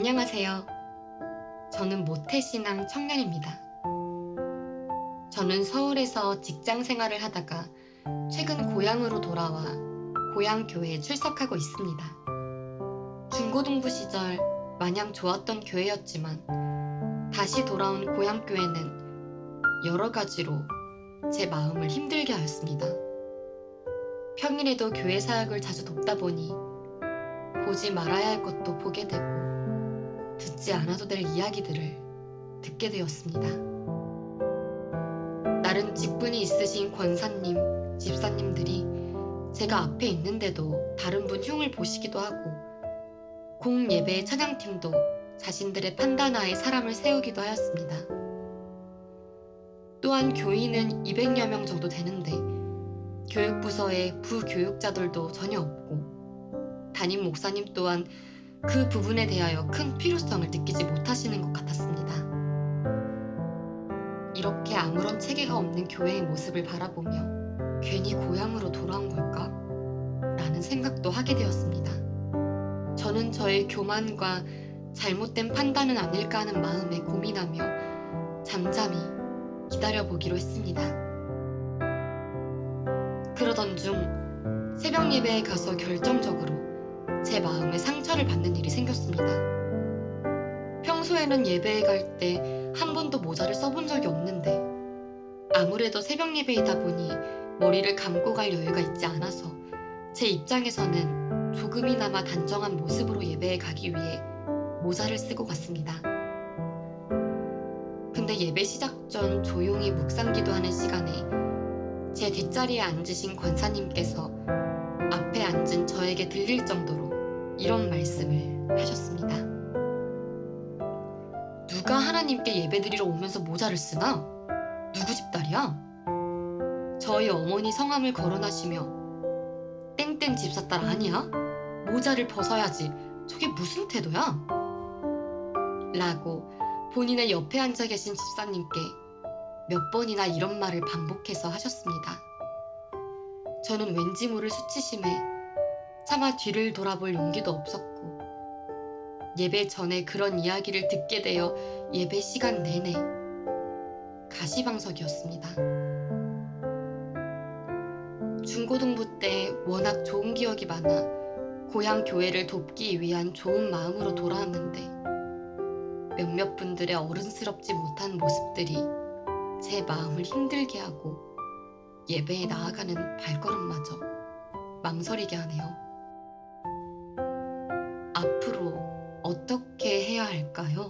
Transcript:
안녕하세요. 저는 모태신앙 청년입니다. 저는 서울에서 직장 생활을 하다가 최근 고향으로 돌아와 고향 교회에 출석하고 있습니다. 중고등부 시절 마냥 좋았던 교회였지만 다시 돌아온 고향 교회는 여러 가지로 제 마음을 힘들게 하였습니다. 평일에도 교회 사역을 자주 돕다 보니 보지 말아야 할 것도 보게 되고 듣지 않아도 될 이야기들을 듣게 되었습니다. 나름 직분이 있으신 권사님, 집사님들이 제가 앞에 있는데도 다른 분 흉을 보시기도 하고 공예배의 찬양팀도 자신들의 판단하에 사람을 세우기도 하였습니다. 또한 교인은 200여 명 정도 되는데 교육부서에 부교육자들도 전혀 없고 담임 목사님 또한 그 부분에 대하여 큰 필요성을 느끼지 못하시는 것 같았습니다. 이렇게 아무런 체계가 없는 교회의 모습을 바라보며 괜히 고향으로 돌아온 걸까? 라는 생각도 하게 되었습니다. 저는 저의 교만과 잘못된 판단은 아닐까 하는 마음에 고민하며 잠잠히 기다려보기로 했습니다. 그러던 중 새벽 예배에 가서 결정적으로 제 마음에 상처를 받는 일이 생겼습니다. 평소에는 예배에 갈 때 한 번도 모자를 써본 적이 없는데 아무래도 새벽 예배이다 보니 머리를 감고 갈 여유가 있지 않아서 제 입장에서는 조금이나마 단정한 모습으로 예배에 가기 위해 모자를 쓰고 갔습니다. 근데 예배 시작 전 조용히 묵상 기도 하는 시간에 제 뒷자리에 앉으신 권사님께서 앞에 앉은 저에게 들릴 정도로 이런 말씀을 하셨습니다. 누가 하나님께 예배드리러 오면서 모자를 쓰나? 누구 집 딸이야? 저희 어머니 성함을 거론하시며 땡땡 집사딸 아니야? 모자를 벗어야지. 저게 무슨 태도야? 라고 본인의 옆에 앉아 계신 집사님께 몇 번이나 이런 말을 반복해서 하셨습니다. 저는 왠지 모를 수치심에 차마 뒤를 돌아볼 용기도 없었고 예배 전에 그런 이야기를 듣게 되어 예배 시간 내내 가시방석이었습니다. 중고등부 때 워낙 좋은 기억이 많아 고향 교회를 돕기 위한 좋은 마음으로 돌아왔는데 몇몇 분들의 어른스럽지 못한 모습들이 제 마음을 힘들게 하고 예배에 나아가는 발걸음마저 망설이게 하네요. 어떻게 해야 할까요?